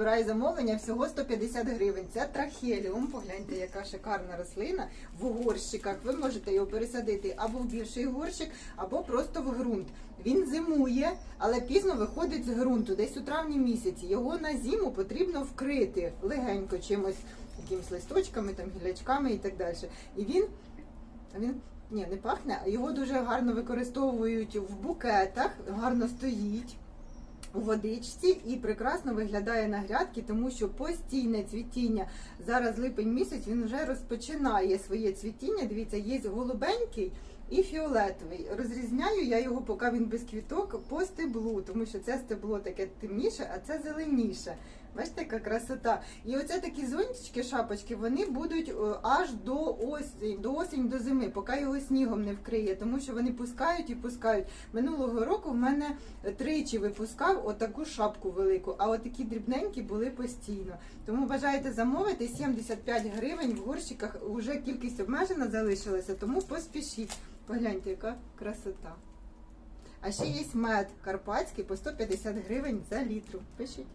збираю замовлення всього 150 гривень. Це трахеліум. Погляньте, яка шикарна рослина в горщиках. Ви можете його пересадити або в більший горщик, або просто в ґрунт. Він зимує, але пізно виходить з ґрунту, десь у травні місяці. Його на зиму потрібно вкрити легенько чимось, якимись листочками, там гілячками і так далі. І він, він ні, не пахне, його дуже гарно використовують в букетах, гарно стоїть у водичці і прекрасно виглядає на грядки, тому що постійне цвітіння. Зараз липень місяць він вже розпочинає своє цвітіння. Дивіться, є голубенький і фіолетовий. Розрізняю я його, поки він без квіток, по стеблу, тому що це стебло таке темніше, а це зеленіше. Бачите, яка красота. І оце такі зонтички, шапочки, вони будуть е, аж до осені, до осінь, до зими, поки його снігом не вкриє, тому що вони пускають і пускають. Минулого року в мене тричі випускав отаку шапку велику, а отакі дрібненькі були постійно. Тому бажаєте замовити 75 гривень в горщиках. Уже кількість обмежена залишилася, тому поспішіть. Погляньте, яка красота. А ще є мед карпатський по 150 гривень за літру. Пишіть.